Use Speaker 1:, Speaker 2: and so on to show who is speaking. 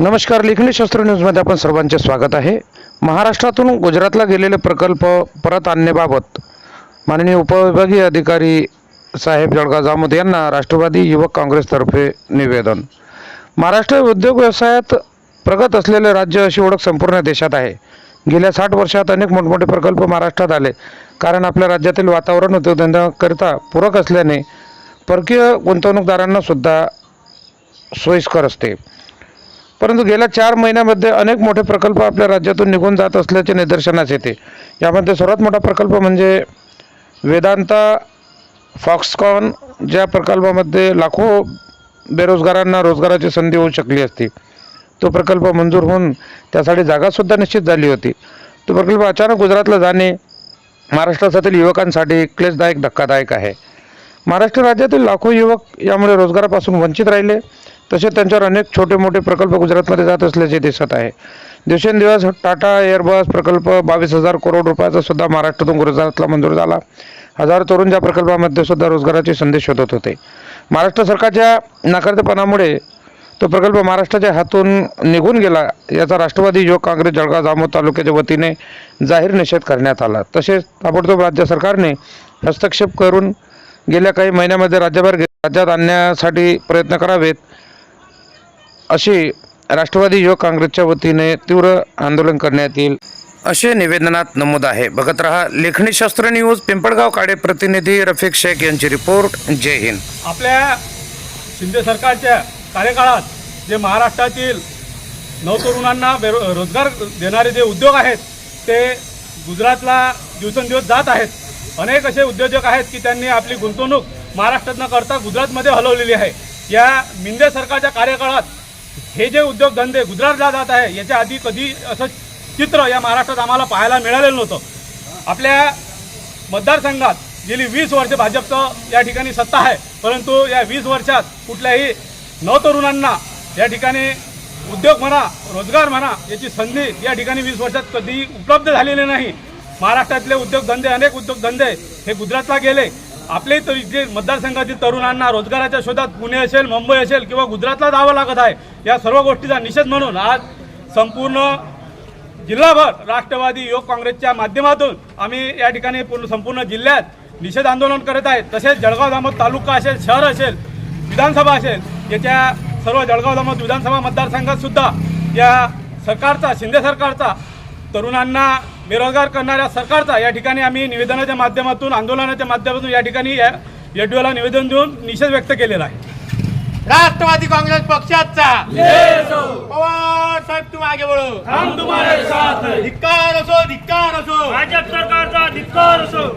Speaker 1: नमस्कार लेखनी शास्त्र न्यूजमध्ये आपण सर्वांचे स्वागत आहे. महाराष्ट्रातून गुजरातला गेलेले प्रकल्प परत आणण्याबाबत माननीय उपविभागीय अधिकारी साहेब जळगाव जामोद यांना राष्ट्रवादी युवक काँग्रेसतर्फे निवेदन. महाराष्ट्र उद्योग व्यवसायात प्रगत असलेले राज्य अशी ओळख संपूर्ण देशात आहे. गेल्या साठ वर्षात अनेक मोठमोठे प्रकल्प महाराष्ट्रात आले. कारण आपल्या राज्यातील वातावरण उद्योगधंद्याकरिता पूरक असल्याने परकीय गुंतवणूकदारांना सुद्धा सोयीस्कर असते. परंतु गेल्या चार महिन्यामध्ये अनेक मोठे प्रकल्प आपल्या राज्यातून निघून जात असल्याचे निदर्शनास येते. यामध्ये सर्वात मोठा प्रकल्प म्हणजे वेदांता फॉक्सकॉन ज्या प्रकल्पामध्ये लाखो बेरोजगारांना रोजगाराची संधी होऊ शकली असती. तो प्रकल्प मंजूर होऊन त्यासाठी जागासुद्धा निश्चित झाली होती. तो प्रकल्प अचानक गुजरातला जाणे महाराष्ट्रातील युवकांसाठी क्लेशदायक धक्कादायक आहे. महाराष्ट्र राज्यातील लाखो युवक यामुळे रोजगारापासून वंचित राहिले. तसेच त्यांच्यावर अनेक छोटे मोठे प्रकल्प गुजरातमध्ये जात असल्याचे दिसत आहे. दिवसेंदिवस टाटा एअरबस प्रकल्प बावीस हजार करोड रुपयाचा सुद्धा महाराष्ट्रातून गुजरातला मंजूर झाला. हजारो तरुण ज्या प्रकल्पामध्ये सुद्धा रोजगाराचे संदेश शोधत होते. महाराष्ट्र सरकारच्या नाकारतेपणामुळे तो प्रकल्प महाराष्ट्राच्या हातून निघून गेला याचा राष्ट्रवादी युवक काँग्रेस जळगाव जामोद तालुक्याच्या वतीने जाहीर निषेध करण्यात आला. तसेच ताबडतोब राज्य सरकारने हस्तक्षेप करून गेल्या काही महिन्यामध्ये राज्यभर राज्यात आणण्यासाठी प्रयत्न करावेत. अशी राष्ट्रवादी युवक काँग्रेसच्या वतीने तीव्र आंदोलन करण्यात येईल. असे निवेदनात नमूद आहे. बघत रहा लेखणी शास्त्र न्यूज पिंपळगाव काडे प्रतिनिधी रफिक शेख यांची रिपोर्ट. जय हिंद.
Speaker 2: आपल्या शिंदे सरकारच्या कार्यकाळात जे महाराष्ट्रातील नवतरुणांना बेरो रोजगार देणारे जे उद्योग आहेत ते गुजरातला दिवसेंदिवस जात आहेत. अनेक असे उद्योजक आहेत की त्यांनी आपली गुंतवणूक महाराष्ट्रात न करता गुजरातमध्ये हलवलेली आहे. या मिंदे सरकारच्या कार्यकाळात हे जे उद्योगधंदे गुजरातला जात आहे याच्या आधी कधी असं चित्र या महाराष्ट्रात आम्हाला पाहायला मिळालेलं नव्हतं. आपल्या मतदारसंघात गेली वीस वर्ष भाजपचं या ठिकाणी सत्ता आहे परंतु या वीस वर्षात कुठल्याही नवतरुणांना या ठिकाणी उद्योग म्हणा रोजगार म्हणा याची संधी या ठिकाणी वीस वर्षात कधी उपलब्ध झालेली नाही. महाराष्ट्रातले उद्योगधंदे अनेक उद्योगधंदे हे गुजरातला गेले. आपले तर इथे मतदारसंघातील तरुणांना रोजगाराच्या शोधात पुणे असेल मुंबई असेल किंवा गुजरातला जावं लागत आहे या सर्व गोष्टीचा निषेध म्हणून आज संपूर्ण जिल्हाभर राष्ट्रवादी युवक काँग्रेसच्या माध्यमातून आम्ही या ठिकाणी पूर्ण संपूर्ण जिल्ह्यात निषेध आंदोलन करत आहे. तसेच जळगाव दामोद तालुका असेल शहर असेल विधानसभा असेल याच्या सर्व जळगाव दामोद विधानसभा मतदारसंघातसुद्धा या सरकारचा शिंदे सरकारचा तरुणांना बेरोजगार करणाऱ्या सरकारचा या ठिकाणी आम्ही निवेदनाच्या माध्यमातून आंदोलनाच्या माध्यमातून या ठिकाणी या एडीओला निवेदन देऊन निषेध व्यक्त केलेला आहे.
Speaker 3: राष्ट्रवादी काँग्रेस पक्षाचा. पवार साहेब तुम आगे बढो
Speaker 2: हम तुम्हारे साथ
Speaker 3: धिक्कार असो धिक्कार असो.
Speaker 2: भाजप सरकारचा धिक्कार असो.